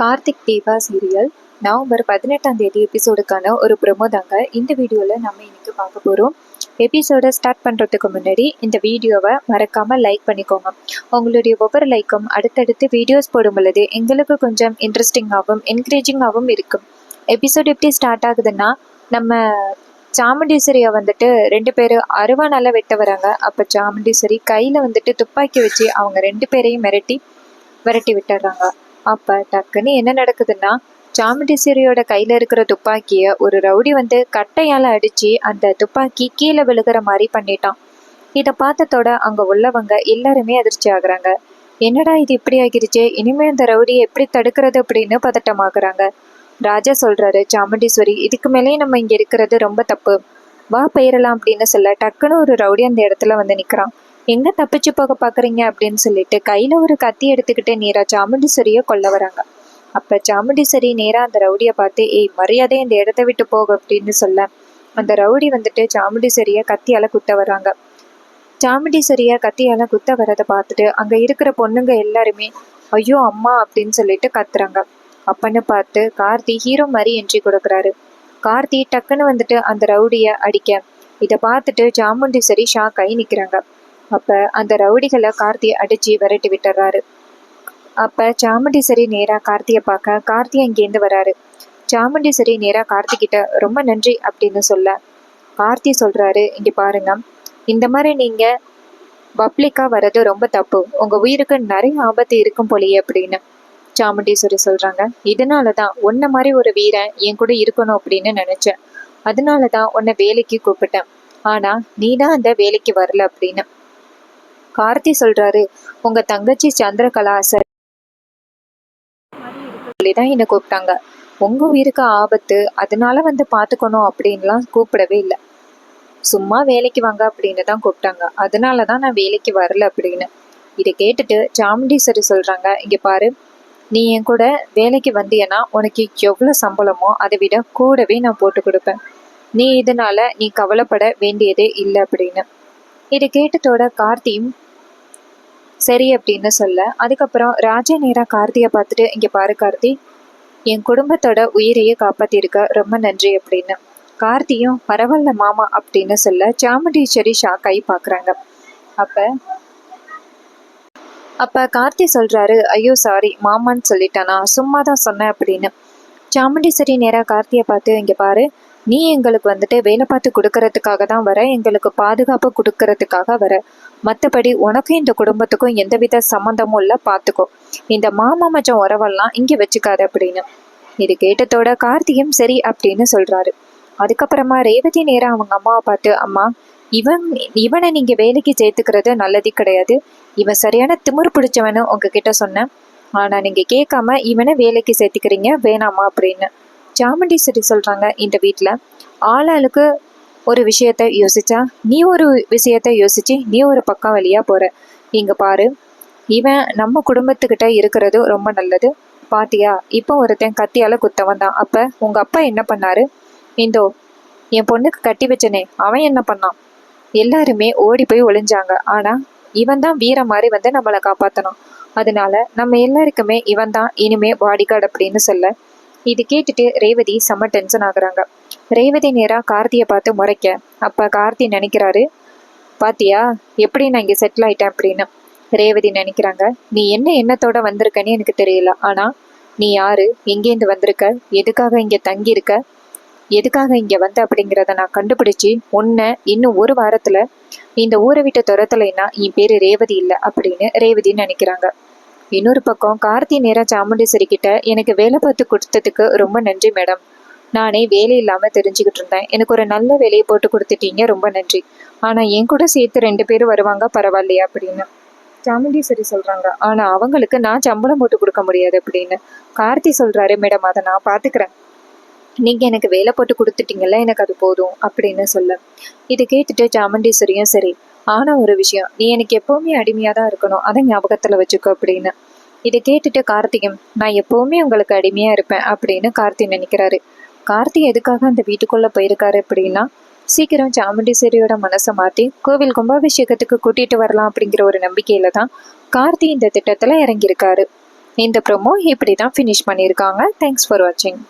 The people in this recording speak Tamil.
கார்த்திக் தீபா சீரியல் நவம்பர் பதினெட்டாம் தேதி எபிசோடுக்கான ஒரு ப்ரொமோ தாங்க. இந்த வீடியோவில் நம்ம இன்னைக்கு பார்க்க போகிறோம் எபிசோடை ஸ்டார்ட் பண்ணுறதுக்கு முன்னாடி இந்த வீடியோவை மறக்காமல் லைக் பண்ணிக்கோங்க. உங்களுடைய ஒவ்வொரு லைக்கும் அடுத்தடுத்து வீடியோஸ் போடும் பொழுது எங்களுக்கு கொஞ்சம் இன்ட்ரெஸ்டிங்காகவும் என்கரேஜிங்காகவும் இருக்கும். எபிசோட் எப்படி ஸ்டார்ட் ஆகுதுன்னா நம்ம சாமுண்டீஸ்வரியை வந்துட்டு ரெண்டு பேரும் அருவானால வெட்ட வராங்க. அப்போ சாமுண்டீஸ்வரி கையில் வந்துட்டு துப்பாக்கி வச்சு அவங்க ரெண்டு பேரையும் மிரட்டி விரட்டி விட்டுடுறாங்க. அப்போ டக்குன்னு என்ன நடக்குதுன்னா சாமுண்டீஸ்வரியோட கையில் இருக்கிற துப்பாக்கியை ஒரு ரவுடி வந்து கட்டையால் அடித்து அந்த துப்பாக்கி கீழே விழுகிற மாதிரி பண்ணிட்டான். இதை பார்த்ததோட அங்கே உள்ளவங்க எல்லாருமே அதிர்ச்சி ஆகுறாங்க. என்னடா இது இப்படி ஆகிருச்சு? இனிமேல் இந்த ரவுடியை எப்படி தடுக்கிறது அப்படின்னு பதட்டமாகறாங்க. ராஜா சொல்கிறாரு சாமுண்டீஸ்வரி இதுக்கு மேலேயும் நம்ம இங்கே இருக்கிறது ரொம்ப தப்பு. வா பெயரலாம் அப்படின்னு சொல்ல டக்குன்னு ஒரு ரவுடி அந்த இடத்துல வந்து நிற்கிறான் எங்க தப்பிச்சு போக பாக்குறீங்க அப்படின்னு சொல்லிட்டு கையில ஒரு கத்தி எடுத்துக்கிட்டு நேரா சாமுண்டீஸ்வரிய கொல்ல வராங்க. அப்ப சாமுண்டீஸ்வரி நேரா அந்த ரவுடியை பார்த்து ஏய் மரியாதை இந்த இடத்த விட்டு போக அப்படின்னு சொல்ல. அந்த ரவுடி வந்துட்டு சாமுண்டீஸ்வரிய கத்தியால குத்த வர்றாங்க. சாமுண்டீஸ்வரிய கத்தியால குத்த வரதை பார்த்துட்டு அங்க இருக்கிற பொண்ணுங்க எல்லாருமே ஐயோ அம்மா அப்படின்னு சொல்லிட்டு கத்துறாங்க. அப்பன்னு பார்த்து கார்த்தி ஹீரோ மாதிரி என்ட்ரி கொடுக்குறாரு. கார்த்தி டக்குன்னு வந்துட்டு அந்த ரவுடியை அடிக்க. இதை பார்த்துட்டு சாமுண்டீஸ்வரி ஷாக் ஆகி நிற்கிறாங்க அப்போ அந்த ரவுடிகளை கார்த்தியை அடிச்சு விரட்டி விட்டுறாரு. அப்போ சாமுண்டீஸ்வரி நேராக கார்த்தியை பார்க்க கார்த்தி அங்கேருந்து வராரு. சாமுண்டீஸ்வரி நேராக கார்த்திகிட்ட ரொம்ப நன்றி அப்படின்னு சொல்ல கார்த்தி சொல்கிறாரு இங்கே பாருங்க இந்த மாதிரி நீங்கள் பப்ளிக்காக வர்றது ரொம்ப தப்பு. உங்கள் உயிருக்கு நிறைய ஆபத்து இருக்கும் போலயே அப்படின்னு சாமுண்டீஸ்வரி சொல்கிறாங்க இதனால தான் உன்ன மாதிரி ஒரு வீரன் என் கூட இருக்கணும் அப்படின்னு நினச்சேன். அதனால தான் உன்னை வேலைக்கு கூப்பிட்டேன். ஆனால் நீ தான் அந்த வேலைக்கு வரல அப்படின்னு. கார்த்தி சொல்றாரு உங்க தங்கச்சி சந்திரகலா சார் தான் என்னை கூப்பிட்டாங்க. உங்க உயிருக்கு ஆபத்து அதனால வந்து பாத்துக்கணும் அப்படின்லாம் கூப்பிடவே இல்லை. சும்மா வேலைக்கு வாங்க அப்படின்னு தான் கூப்பிட்டாங்க. அதனால தான் நான் வேலைக்கு வரல அப்படின்னு. இதை கேட்டுட்டு சாமுண்டீஸ்வரி சொல்றாங்க இங்க பாரு நீ என் கூட வேலைக்கு வந்தியன்னா உனக்கு எவ்வளோ சம்பளமோ அதை விட கூடவே நான் போட்டு கொடுப்பேன். நீ இதனால நீ கவலைப்பட வேண்டியதே இல்லை அப்படின்னு. இதை கேட்டதோட கார்த்தியும் சரி அப்படின்னு சொல்ல அதுக்கப்புறம் ராஜா நேரா கார்த்தியை பார்த்துட்டு இங்க பாரு கார்த்தி என் குடும்பத்தோட உயிரையே காப்பாத்திருக்க ரொம்ப நன்றி அப்படின்னு. கார்த்தியும் பரவாயில்ல மாமா அப்படின்னு சொல்ல சாமுண்டீஸ்வரி ஷாக் ஆகி பாக்குறாங்க அப்ப அப்ப கார்த்தி சொல்றாரு ஐயோ சாரி மாமான்னு சொல்லிட்டானா சும்மா தான் சொன்னேன் அப்படின்னு. சாமுண்டீஸ்வரி நேரா கார்த்தியை பார்த்து இங்க பாரு நீ எங்களுக்கு வந்துட்டு வேலை பார்த்து கொடுக்கறதுக்காக தான் வர எங்களுக்கு பாதுகாப்பு கொடுக்கறதுக்காக வர. மற்றபடி உனக்கும் இந்த குடும்பத்துக்கும் எந்தவித சம்மந்தமும் இல்லை பார்த்துக்கோ இந்த மாமா மச்சம் உறவெல்லாம் இங்கே வச்சுக்காத அப்படின்னு. இது கேட்டதோட கார்த்தியும் சரி அப்படின்னு சொல்றாரு. அதுக்கப்புறமா ரேவதி நேரம் அவங்க அம்மாவை பார்த்து அம்மா இவன் இவனை நீங்க வேலைக்கு சேர்த்துக்கிறது நல்லது கிடையாது. இவன் சரியான திமிர் பிடிச்சவனு உங்ககிட்ட சொன்னேன். ஆனா நீங்க கேட்காம இவனை வேலைக்கு சேர்த்துக்கிறீங்க வேணாமா? அப்படின்னு. சாமுண்டீஸ்வரி சொல்கிறாங்க இந்த வீட்டில் ஆளாளுக்கு ஒரு விஷயத்த யோசிச்சா நீ ஒரு விஷயத்த யோசிச்சு நீ ஒரு பக்கம் வழியாக போகிற இங்கே பாரு இவன் நம்ம குடும்பத்துக்கிட்ட இருக்கிறது ரொம்ப நல்லது. பாத்தியா இப்போ ஒருத்தன் கத்தியால் குத்தவன் தான். அப்போ உங்கள் அப்பா என்ன பண்ணாரு? இந்தோ என் பொண்ணுக்கு கட்டி வச்சனே அவன் என்ன பண்ணான்? எல்லாருமே ஓடி போய் ஒளிஞ்சாங்க. ஆனால் இவன் தான் வீர மாதிரி வந்து நம்மளை காப்பாற்றணும் அதனால நம்ம எல்லாருக்குமே இவன் தான் இனிமே பாடிகார்டு அப்படின்னு சொல்ல. இது கேட்டுட்டு ரேவதி செம்ம டென்ஷன் ஆகுறாங்க. ரேவதி நேராக கார்த்தியை பார்த்து முறைக்க. அப்போ கார்த்தி நினைக்கிறாரு பாத்தியா எப்படி நான் இங்கே செட்டில் ஆயிட்டேன்? அப்படின்னு. ரேவதி நினைக்கிறாங்க நீ என்ன எண்ணத்தோட வந்திருக்கன்னு எனக்கு தெரியல. ஆனால் நீ யாரு? எங்கேருந்து வந்திருக்க? எதுக்காக இங்கே தங்கியிருக்க? எதுக்காக இங்கே வந்த? அப்படிங்கிறத நான் கண்டுபிடிச்சி உன்னை இன்னும் ஒரு வாரத்தில் இந்த ஊரை விட்டு துரத்தலைன்னா என் பேர் ரேவதி இல்லை அப்படின்னு ரேவதி நினைக்கிறாங்க. இன்னொரு பக்கம் கார்த்தி நேரா சாமுண்டீஸ்வரி கிட்ட எனக்கு வேலை பார்த்து கொடுத்ததுக்கு ரொம்ப நன்றி மேடம். நானே வேலை இல்லாமல் தெரிஞ்சுக்கிட்டு இருந்தேன். எனக்கு ஒரு நல்ல வேலையை போட்டு கொடுத்துட்டீங்க ரொம்ப நன்றி. ஆனால் என் கூட சேர்த்து ரெண்டு பேரும் வருவாங்க பரவாயில்லையா அப்படின்னு. சாமுண்டீஸ்வரி சொல்கிறாங்க ஆனால் அவங்களுக்கு நான் சம்பளம் போட்டு கொடுக்க முடியாது அப்படின்னு. கார்த்தி சொல்கிறாரு மேடம் அதை நான் பார்த்துக்கிறேன் நீங்கள் எனக்கு வேலை போட்டு கொடுத்துட்டீங்கல்ல எனக்கு அது போதும் அப்படின்னு சொல்ல. இதை கேட்டுட்டு சாமுண்டீஸ்வரியும் சரி ஆன ஒரு விஷயம். நீ எனக்கு எப்பவுமே அடிமையா தான் இருக்கணும். அதை ஞாபகத்துல வச்சுக்கோ அப்படின்னு. இதை கேட்டுட்டு கார்த்திகம் நான் எப்பவுமே உங்களுக்கு அடிமையா இருப்பேன் அப்படின்னு கார்த்தி நினைக்கிறாரு. கார்த்தி எதுக்காக அந்த வீட்டுக்குள்ள போயிருக்காரு அப்படின்னா சீக்கிரம் சாமுண்டீஸ்வரியோட மனசை மாற்றி கோவில் கும்பாபிஷேகத்துக்கு கூட்டிட்டு வரலாம் அப்படிங்கிற ஒரு நம்பிக்கையில தான் கார்த்தி இந்த திட்டத்துல இறங்கியிருக்காரு. இந்த ப்ரொமோ இப்படி தான் ஃபினிஷ் பண்ணியிருக்காங்க. தேங்க்ஸ் ஃபார் வாட்சிங்